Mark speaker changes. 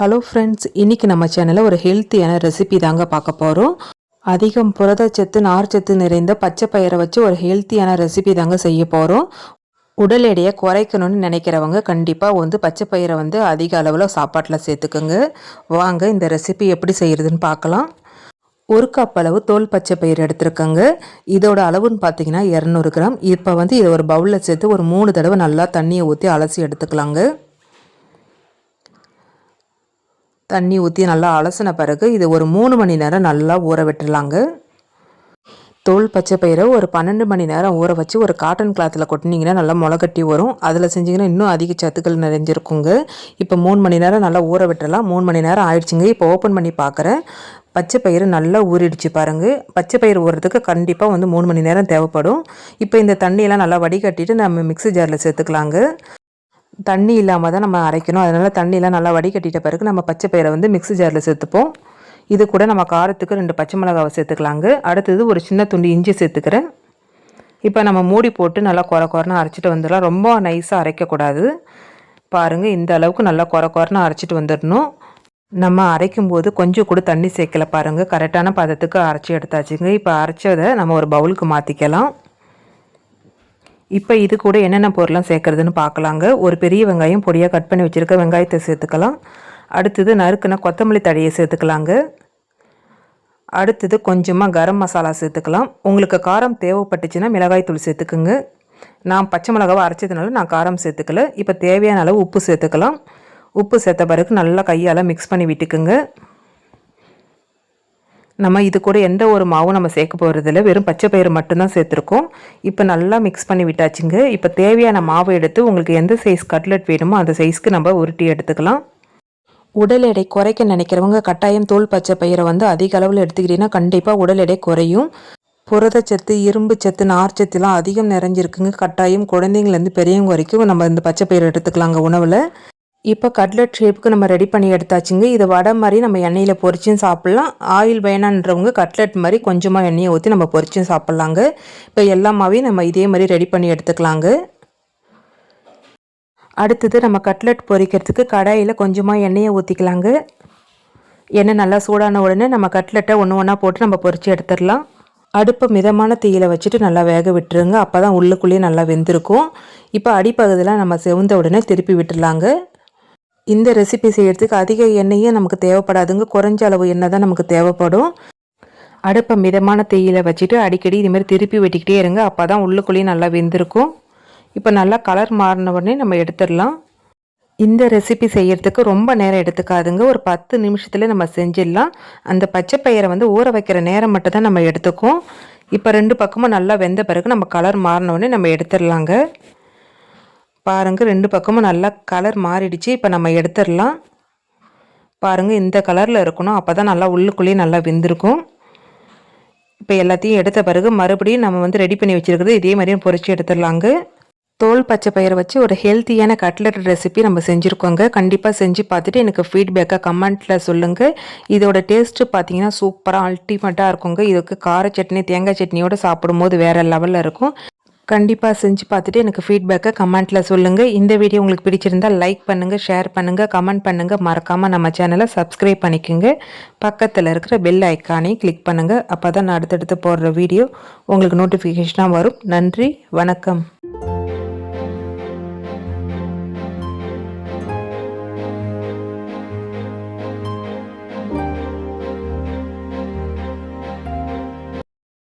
Speaker 1: Hello friends இன்றைக்கி நம்ம சேனலில் ஒரு ஹெல்த்தியான ரெசிபி தாங்க பார்க்க போகிறோம் அதிகம் புரதச்சத்து நார்ச்சத்து நிறைந்த பச்சை பயிரை வச்சு ஒரு ஹெல்த்தியான ரெசிபி தாங்க செய்ய போகிறோம் உடல் எடையை குறைக்கணும்னு நினைக்கிறவங்க கண்டிப்பாக வந்து பச்சை பயிரை வந்து அதிக அளவில் சாப்பாட்டில் சேர்த்துக்குங்க. வாங்க இந்த ரெசிபி எப்படி செய்கிறதுன்னு பார்க்கலாம். ஒரு கப் அளவு தோல் பச்சை பயிர் எடுத்துருக்கோங்க. இதோட அளவுன்னு பார்த்தீங்கன்னா இரநூறு கிராம். இப்போ வந்து இதை ஒரு பவுலில் சேர்த்து ஒரு மூணு தடவை நல்லா தண்ணியை ஊற்றி அலசி எடுத்துக்கலாங்க. தண்ணி ஊற்றி நல்லா அலசின பிறகு இது ஒரு மூணு மணி நேரம் நல்லா ஊற விட்டுறலாங்க தோல் பச்சை பயிரை ஒரு பன்னெண்டு மணி நேரம் ஊற வச்சு ஒரு காட்டன் கிளாத்தில் கொட்டினீங்கன்னா நல்லா முளைகட்டி வரும். அதில் செஞ்சிங்கன்னா இன்னும் அதிக சத்துக்கள் நிறைஞ்சிருக்குங்க. இப்போ மூணு மணி நேரம் நல்லா ஊற விட்டுறலாம் மூணு மணி நேரம் ஆயிடுச்சுங்க. இப்போ ஓப்பன் பண்ணி பார்க்குறேன் பச்சை பயிறு நல்லா ஊறிடுச்சு பாருங்கள் பச்சை பயிர் ஊறுறதுக்கு கண்டிப்பாக வந்து மூணு மணி நேரம் தேவைப்படும். இப்போ இந்த தண்ணியெல்லாம் நல்லா வடிகட்டிட்டு நம்ம மிக்ஸி ஜாரில் சேர்த்துக்கலாங்க. தண்ணி இல்லாமல் தான் நம்ம அரைக்கணும். அதனால் தண்ணியெலாம் நல்லா வடிகட்டிட்ட பிறகு நம்ம பச்சை பயிரை வந்து மிக்ஸி ஜாரில் சேர்த்துப்போம். இது கூட நம்ம காரத்துக்கு ரெண்டு பச்சை மிளகாவை சேர்த்துக்கலாங்க. அடுத்தது ஒரு சின்ன துண்டு இஞ்சி சேர்த்துக்கிறேன். இப்போ நம்ம மூடி போட்டு நல்லா குறை குறைன்னு அரைச்சிட்டு வந்துடலாம். ரொம்ப நைஸாக அரைக்கக்கூடாது. பாருங்கள் இந்த அளவுக்கு நல்லா குறை குறைன்னு அரைச்சிட்டு வந்துடணும். நம்ம அரைக்கும் போது கொஞ்சம் கூட தண்ணி சேர்க்கல பாருங்கள் கரெக்டான பதத்துக்கு அரைச்சி எடுத்தாச்சுங்க. இப்போ அரைச்சதை நம்ம ஒரு பவுலுக்கு மாற்றிக்கலாம் இப்போ இது கூட என்னென்ன பொருளாம் சேர்க்குறதுன்னு பார்க்கலாங்க. ஒரு பெரிய வெங்காயம் பொடியாக கட் பண்ணி வச்சுருக்க வெங்காயத்தை சேர்த்துக்கலாம். அடுத்தது நறுக்குன கொத்தமல்லி தழையை சேர்த்துக்கலாங்க. அடுத்தது கொஞ்சமாக கரம் மசாலா சேர்த்துக்கலாம். உங்களுக்கு காரம் தேவைப்பட்டுச்சுன்னா மிளகாய் தூள் சேர்த்துக்குங்க. நான் பச்சை மிளகாவை அரைச்சதுனால நான் காரம் சேர்த்துக்கல. இப்போ தேவையான அளவு உப்பு சேர்த்துக்கலாம். உப்பு சேர்த்த பிறகு நல்லா கையால் மிக்ஸ் பண்ணி விட்டுக்குங்க. நம்ம இது கூட எந்த ஒரு மாவும் நம்ம சேர்க்க போகிறதில்ல வெறும் பச்சை பயிறு மட்டும்தான் சேர்த்துருக்கோம். இப்போ நல்லா மிக்ஸ் பண்ணி விட்டாச்சுங்க. இப்போ தேவையான மாவை எடுத்து உங்களுக்கு எந்த சைஸ் கட்லெட் வேணுமோ அந்த சைஸ்க்கு நம்ம உருட்டி எடுத்துக்கலாம். உடல் எடை குறைக்க நினைக்கிறவங்க கட்டாயம் தோல் பச்சை பயிரை வந்து அதிக அளவில் எடுத்துக்கிட்டிங்கன்னா கண்டிப்பாக உடல் எடை குறையும். புரதச்சத்து இரும்பு சத்து நார்ச்சத்துலாம் அதிகம் நிறைஞ்சிருக்குங்க. கட்டாயம் குழந்தைங்கலேருந்து பெரியவங்க வரைக்கும் நம்ம இந்த பச்சை பயிரை எடுத்துக்கலாங்க உணவில். இப்போ கட்லெட் ஷேப்புக்கு நம்ம ரெடி பண்ணி எடுத்தாச்சுங்க. இதை வடை மாதிரி நம்ம எண்ணெயில் பொரிச்சும் சாப்பிட்லாம். ஆயில் வேணான்றவங்க கட்லெட் மாதிரி கொஞ்சமாக எண்ணெயை ஊற்றி நம்ம பொரிச்சும் சாப்பிட்லாங்க. இப்போ எல்லாமாவே நம்ம இதே மாதிரி ரெடி பண்ணி எடுத்துக்கலாங்க. அடுத்தது நம்ம கட்லெட் பொரிக்கிறதுக்கு கடாயில் கொஞ்சமாக எண்ணெயை ஊற்றிக்கலாங்க எண்ணெய் நல்லா சூடான உடனே நம்ம கட்லெட்டை ஒன்று ஒன்றா போட்டு நம்ம பொரித்து எடுத்துடலாம். அடுப்பை மிதமான தீயில வச்சுட்டு நல்லா வேக விட்டுருங்க. அப்போ தான் உள்ளுக்குள்ளேயே நல்லா வெந்திருக்கும். இப்போ அடிப்பகுதியில் நம்ம செவந்த உடனே திருப்பி விட்டுடலாங்க. இந்த ரெசிபி செய்கிறதுக்கு அதிக எண்ணெயும் நமக்கு தேவைப்படாதுங்க. குறைஞ்ச அளவு எண்ணெய் தான் நமக்கு தேவைப்படும். அடுப்பை மிதமான தேயில வச்சுட்டு அடிக்கடி இதுமாரி திருப்பி வெட்டிக்கிட்டே இருங்க. அப்போ தான் உள்ளுக்குள்ளேயும் நல்லா வெந்திருக்கும். இப்போ நல்லா கலர் மாறின உடனே நம்ம எடுத்துடலாம். இந்த ரெசிபி செய்கிறதுக்கு ரொம்ப நேரம் எடுத்துக்காதுங்க. ஒரு பத்து நிமிஷத்தில் நம்ம செஞ்சிடலாம். அந்த பச்சை பயிரை வந்து ஊற வைக்கிற நேரம் மட்டும் தான் நம்ம எடுத்துக்கும். இப்போ ரெண்டு பக்கமும் நல்லா வெந்த பிறகு நம்ம கலர் மாறினோடனே நம்ம எடுத்துடலாங்க. பாருங்கள் ரெண்டு பக்கமும் நல்லா கலர் மாறிடுச்சு. இப்போ நம்ம எடுத்துடலாம். பாருங்கள் இந்த கலரில் இருக்கணும். அப்போ தான் நல்லா உள்ளுக்குள்ளேயே நல்லா வெந்திருக்கும். இப்போ எல்லாத்தையும் எடுத்த பிறகு மறுபடியும் நம்ம வந்து ரெடி பண்ணி வச்சுருக்கிறது இதே மாதிரியும் பொறிச்சு எடுத்துடலாங்க. தோல் பச்சை பயிரை வச்சு ஒரு ஹெல்த்தியான கட்லட் ரெசிபி நம்ம செஞ்சுருக்கோங்க. கண்டிப்பாக செஞ்சு பார்த்துட்டு எனக்கு ஃபீட்பேக்காக கமெண்ட்டில் சொல்லுங்கள் இதோட டேஸ்ட்டு பார்த்தீங்கன்னா சூப்பராக அல்டிமேட்டாக இருக்குங்க. இதுக்கு கார சட்னி தேங்காய் சட்னியோடு சாப்பிடும்போது வேறு லெவலில் இருக்கும். கண்டிப்பாக செஞ்சு பார்த்துட்டு எனக்கு ஃபீட்பேக்கை கமெண்ட்டில் சொல்லுங்கள் இந்த வீடியோ உங்களுக்கு பிடிச்சிருந்தால் லைக் பண்ணுங்கள் ஷேர் பண்ணுங்கள் கமெண்ட் பண்ணுங்கள் மறக்காமல் நம்ம சேனலை சப்ஸ்கிரைப் பண்ணிக்கோங்க. பக்கத்தில் இருக்கிற பெல் ஐக்கானையும் கிளிக் பண்ணுங்கள் அப்போ தான் நான் அடுத்தடுத்து போடுற வீடியோ உங்களுக்கு நோட்டிஃபிகேஷனாக வரும். நன்றி வணக்கம்.